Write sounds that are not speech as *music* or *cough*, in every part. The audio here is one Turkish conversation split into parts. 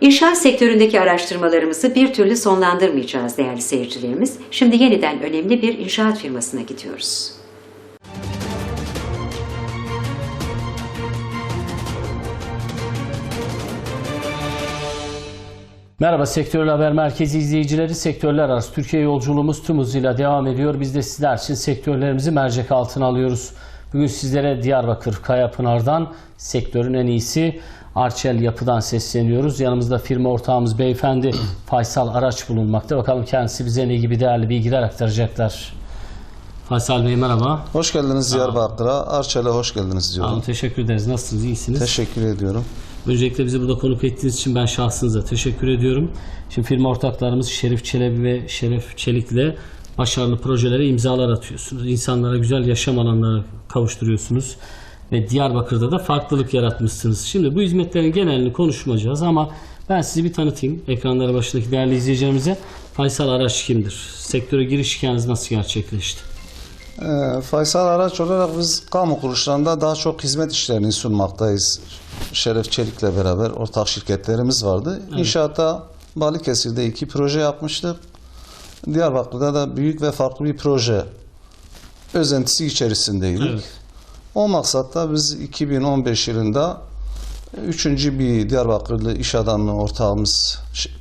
İnşaat sektöründeki araştırmalarımızı bir türlü sonlandırmayacağız değerli seyircilerimiz. Şimdi yeniden önemli bir inşaat firmasına gidiyoruz. Merhaba Sektörel Haber Merkezi izleyicileri. Sektörler arası Türkiye yolculuğumuz tüm hızıyla devam ediyor. Biz de sizler için sektörlerimizi mercek altına alıyoruz. Bugün sizlere Diyarbakır Kayapınar'dan sektörün en iyisi Arçel Yapı'dan sesleniyoruz. Yanımızda firma ortağımız beyefendi Faysal Araç bulunmakta. Bakalım kendisi bize ne gibi değerli bilgiler aktaracaklar. Faysal Bey merhaba. Hoş geldiniz Diyarbakır'a. Arçel'e hoş geldiniz diyorum. Tamam, teşekkür ederiz. Nasılsınız? İyisiniz? Teşekkür ediyorum. Öncelikle bizi burada konuk ettiğiniz için ben şahsınıza teşekkür ediyorum. Şimdi firma ortaklarımız Şerif Çelebi ve Şeref Çelik'le başarılı projelere imzalar atıyorsunuz. İnsanlara güzel yaşam alanları kavuşturuyorsunuz. Ve Diyarbakır'da da farklılık yaratmışsınız. Şimdi bu hizmetlerin genelini konuşmayacağız ama ben sizi bir tanıtayım ekranları başındaki değerli izleyicilerimize. Faysal Araç kimdir? Sektöre giriş hikayeniz nasıl gerçekleşti? Ee, Faysal Araç olarak biz kamu kuruluşlarında daha çok hizmet işlerini sunmaktayız. Şeref Çelik'le beraber ortak şirketlerimiz vardı. İnşaatta Balıkesir'de iki proje yapmıştık. Diyarbakır'da da büyük ve farklı bir proje özentisi içerisindeydik. Evet. O maksatta biz 2015 yılında üçüncü bir Diyarbakırlı iş adamı ortağımız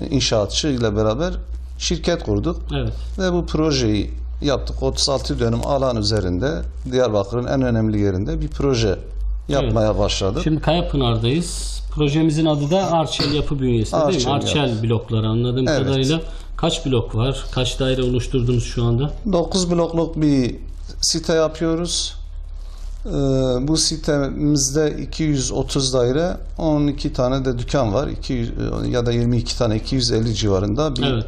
inşaatçı ile beraber şirket kurduk. Evet. Ve bu projeyi yaptık. 36 dönüm alan üzerinde Diyarbakır'ın en önemli yerinde bir proje yapmaya başladık. Şimdi Kayapınar'dayız. Projemizin adı da Arçel Yapı bünyesinde değil mi? Arçel Arçel blokları anladığım Evet. kadarıyla. Kaç blok var? Kaç daire oluşturdunuz şu anda? 9 blokluk bir site yapıyoruz. Ee, bu sitemizde 230 daire, 12 tane de dükkan var. 200 ya da 22 tane 250 civarında bir Evet.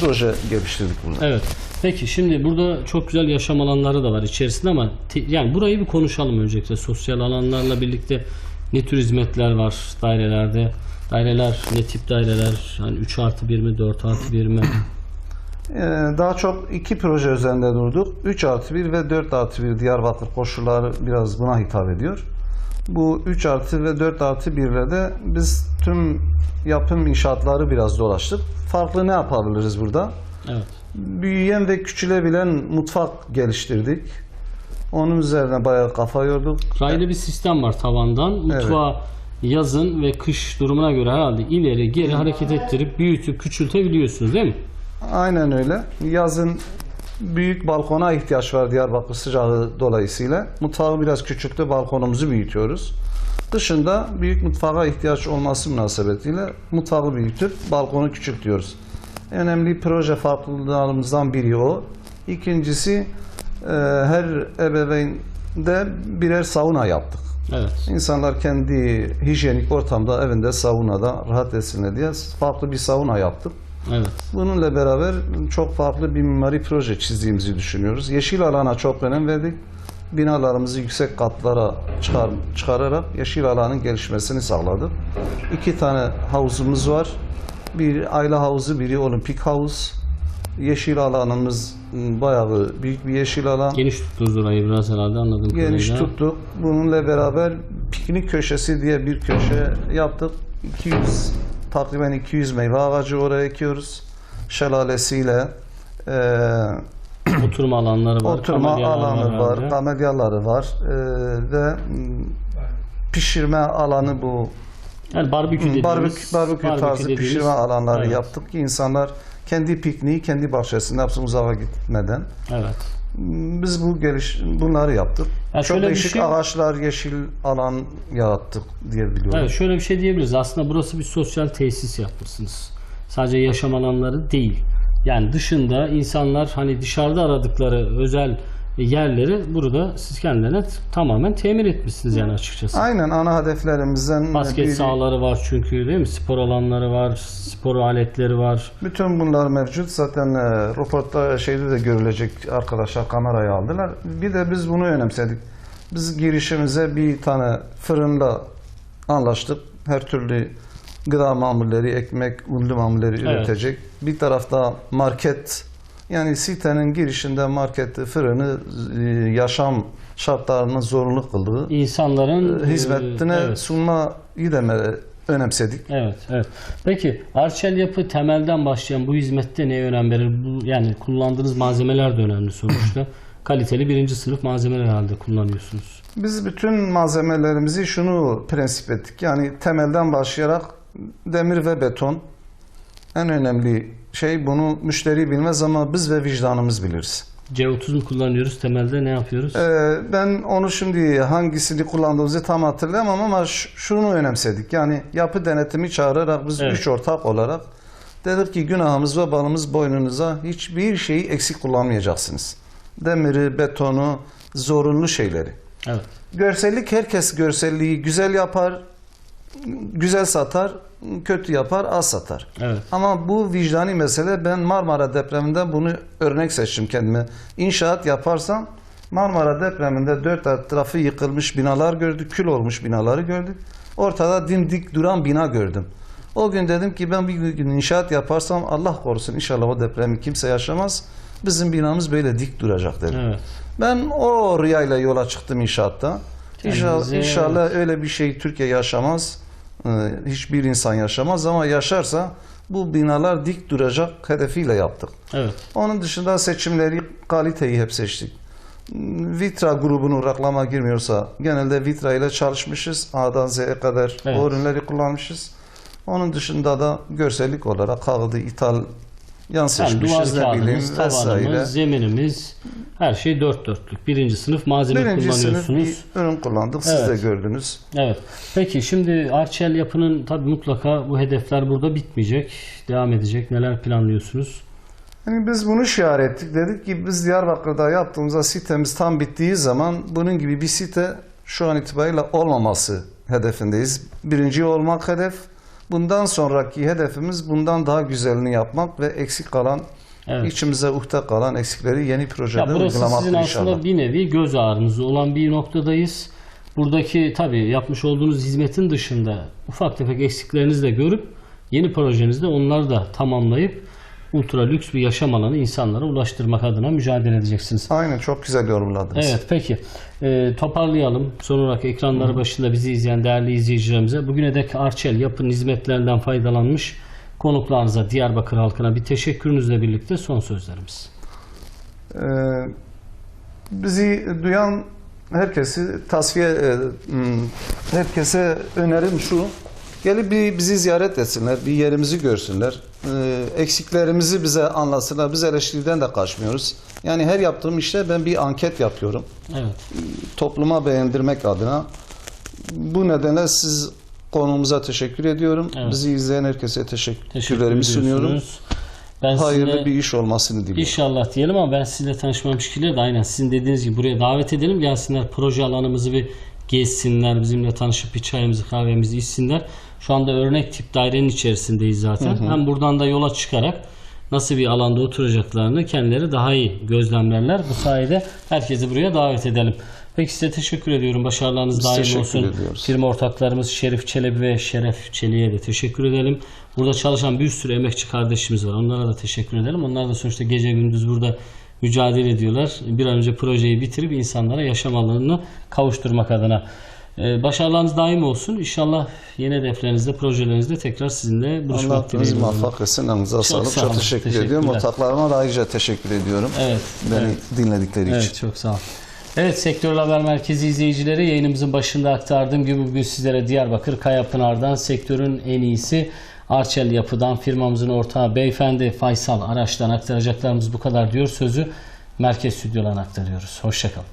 Proje geliştirdik burada. Evet. Peki şimdi burada çok güzel yaşam alanları da var içerisinde ama yani burayı bir konuşalım öncelikle. Sosyal alanlarla birlikte ne tür hizmetler var dairelerde? Daireler ne tip daireler? Hani 3 artı 1 mi 4 artı 1 mi? *clears throat* Ee, daha çok iki proje üzerinde durduk. 3 artı 1 ve 4 artı 1 Diyarbakır koşulları biraz buna hitap ediyor. Bu 3 artı ve 4 artı 1'le de biz tüm yapım inşaatları biraz dolaştık. Farklı ne yapabiliriz burada? Evet. Büyüyen ve küçülebilen mutfak geliştirdik. Onun üzerine bayağı kafa yorduk. Raylı bir sistem var tavandan. Mutfağı yazın ve kış durumuna göre herhalde ileri geri hareket ettirip büyütüp küçültebiliyorsunuz değil mi? Aynen öyle. Yazın büyük balkona ihtiyaç var Diyarbakır sıcağı dolayısıyla. Mutfağı biraz küçülttü, balkonumuzu büyütüyoruz. Dışında büyük mutfağa ihtiyaç olması münasebetiyle mutfağı büyütüp balkonu küçültüyoruz. Önemli proje farklılıklarımızdan biri o. İkincisi e, her ebeveynde birer sauna yaptık. Evet. İnsanlar kendi hijyenik ortamda evinde saunada rahat etsinler diye farklı bir sauna yaptık. Evet. Bununla beraber çok farklı bir mimari proje çizdiğimizi düşünüyoruz. Yeşil alana çok önem verdik. Binalarımızı yüksek katlara çıkar, çıkararak yeşil alanın gelişmesini sağladık. İki tane havuzumuz var. Bir aile havuzu, biri olimpik havuz. Yeşil alanımız m, bayağı büyük bir yeşil alan. Geniş tuttunuz orayı biraz herhalde anladığım Geniş kadarıyla. tuttuk. Bununla beraber piknik köşesi diye bir köşe yaptık. 200 takriben 200 meyve ağacı oraya ekiyoruz. Şelalesiyle eee *clears throat* Oturma alanları var. oturma alanı var, kamelyaları var eee, ve pişirme alanı bu Yani barbekü dediğimiz. barbekü, barbekü tarzı dediğimiz- pişirme alanları Evet. yaptık ki insanlar kendi pikniği kendi bahçesinde yapsın uzağa gitmeden. Evet. Biz bu geliş bunları yaptık. Ya Çok şöyle değişik şey- ağaçlar, yeşil alan yarattık diye biliyorum. Evet şöyle bir şey diyebiliriz. Aslında burası bir sosyal tesis yapmışsınız. Sadece yaşam alanları değil. Yani dışında insanlar hani dışarıda aradıkları özel yerleri burada siz kendilerine tamamen temin etmişsiniz yani açıkçası. Aynen ana hedeflerimizden Basket biri. sahaları var çünkü değil mi? Spor alanları var, spor aletleri var. Bütün bunlar mevcut. Zaten e, raporta şeyde de görülecek arkadaşlar kameraya aldılar. Bir de biz bunu önemsedik. Biz girişimize bir tane fırınla anlaştık. Her türlü gıda mamulleri, ekmek, unlu mamulleri Evet. üretecek. Bir tarafta market yani sitenin girişinde marketi, fırını e, yaşam şartlarının zorunlu kıldığı İnsanların hizmetine e, evet. sunmayı da önemsedik. Evet, evet. Peki Arçel Yapı temelden başlayan bu hizmette neye önem verir? Yani kullandığınız malzemeler de önemli sonuçta. *coughs* Kaliteli birinci sınıf malzemeler herhalde kullanıyorsunuz. Biz bütün malzemelerimizi şunu prensip ettik. Yani temelden başlayarak demir ve beton en önemli şey bunu müşteri bilmez ama biz ve vicdanımız biliriz. C30 mu kullanıyoruz temelde ne yapıyoruz? Ee, ben onu şimdi hangisini kullandığımızı tam hatırlayamam ama şunu önemsedik. Yani yapı denetimi çağırarak biz Evet. üç ortak olarak dedik ki günahımız ve balımız boynunuza hiçbir şeyi eksik kullanmayacaksınız. Demiri, betonu, zorunlu şeyleri. Evet. Görsellik herkes görselliği güzel yapar, güzel satar, kötü yapar, az satar. Evet. Ama bu vicdani mesele ben Marmara depreminden bunu örnek seçtim kendime. İnşaat yaparsam Marmara depreminde dört tarafı yıkılmış binalar gördük, kül olmuş binaları gördük. Ortada dimdik duran bina gördüm. O gün dedim ki ben bir gün inşaat yaparsam Allah korusun inşallah o depremi kimse yaşamaz. Bizim binamız böyle dik duracak dedim. Evet. Ben o rüyayla yola çıktım inşaatta. İnşallah, inşallah öyle bir şey Türkiye yaşamaz. Ee, Hiçbir insan yaşamaz ama yaşarsa bu binalar dik duracak hedefiyle yaptık. Evet. Onun dışında seçimleri, kaliteyi hep seçtik. Vitra grubunu raklama girmiyorsa genelde Vitra ile çalışmışız. A'dan Z'ye kadar Evet. o ürünleri kullanmışız. Onun dışında da görsellik olarak kağıdı ithal yan Yani ne bileyim vesaire. zeminimiz her şey dört dörtlük. Birinci sınıf malzeme Birinci sınıf kullanıyorsunuz. bir ürün kullandık. Siz Evet. de gördünüz. Evet. Peki şimdi Arçel yapının tabii mutlaka bu hedefler burada bitmeyecek. Devam edecek. Neler planlıyorsunuz? Yani biz bunu şiar ettik. Dedik ki biz Diyarbakır'da yaptığımızda sitemiz tam bittiği zaman bunun gibi bir site şu an itibariyle olmaması hedefindeyiz. Birinci olmak hedef. Bundan sonraki hedefimiz bundan daha güzelini yapmak ve eksik kalan, Evet. içimize uhde kalan eksikleri yeni projede burası sizin inşallah. aslında bir nevi göz ağrınız olan bir noktadayız. Buradaki tabii yapmış olduğunuz hizmetin dışında ufak tefek eksiklerinizi de görüp yeni projenizde onları da tamamlayıp ultra lüks bir yaşam alanı insanlara ulaştırmak adına mücadele edeceksiniz. Aynen çok güzel yorumladınız. Evet peki Ee, toparlayalım. Son olarak ekranları başında bizi izleyen değerli izleyicilerimize bugüne dek Arçel yapının hizmetlerinden faydalanmış konuklarınıza Diyarbakır halkına bir teşekkürünüzle birlikte son sözlerimiz. Ee, bizi duyan herkesi tasfiye e, hmm, herkese önerim şu gelip bir bizi ziyaret etsinler bir yerimizi görsünler Ee, eksiklerimizi bize anlatsınlar biz eleştiriden de kaçmıyoruz yani her yaptığım işte ben bir anket yapıyorum Evet. topluma beğendirmek adına bu nedenle siz konumuza teşekkür ediyorum Evet. bizi izleyen herkese Teşekkür teşekkürlerimi sunuyorum. Ben hayırlı sizinle- bir iş olmasını diliyorum İnşallah diyelim ama ben sizinle tanışmamış kişileri de aynen sizin dediğiniz gibi buraya davet edelim. Gelsinler proje alanımızı bir gezsinler. Bizimle tanışıp bir çayımızı kahvemizi içsinler. Şu anda örnek tip dairenin içerisindeyiz zaten. Hem buradan da yola çıkarak nasıl bir alanda oturacaklarını kendileri daha iyi gözlemlerler. Bu sayede herkesi buraya davet edelim. Peki size teşekkür ediyorum. Başarılarınız Biz daim olsun. ediyoruz. Firma ortaklarımız Şerif Çelebi ve Şeref Çelik'e de teşekkür edelim. Burada çalışan bir sürü emekçi kardeşimiz var. Onlara da teşekkür edelim. Onlar da sonuçta gece gündüz burada mücadele ediyorlar. Bir an önce projeyi bitirip insanlara yaşam alanını kavuşturmak adına. Ee, Başarılarınız daim olsun. İnşallah yeni hedeflerinizde, projelerinizde tekrar sizinle buluşmak Allah dileğiyle. muvaffak etsin. Elinize sağlık. sağ Çok olun. teşekkür ediyorum. Ortaklarıma da ayrıca teşekkür ediyorum. Evet. Beni evet. dinledikleri için. Evet çok sağ ol. Evet Sektör Haber Merkezi izleyicileri yayınımızın başında aktardığım gibi bugün sizlere Diyarbakır Kayapınar'dan sektörün en iyisi Arçel Yapı'dan firmamızın ortağı beyefendi Faysal Araç'tan aktaracaklarımız bu kadar diyor. Sözü Merkez Stüdyo'dan aktarıyoruz. Hoşçakalın.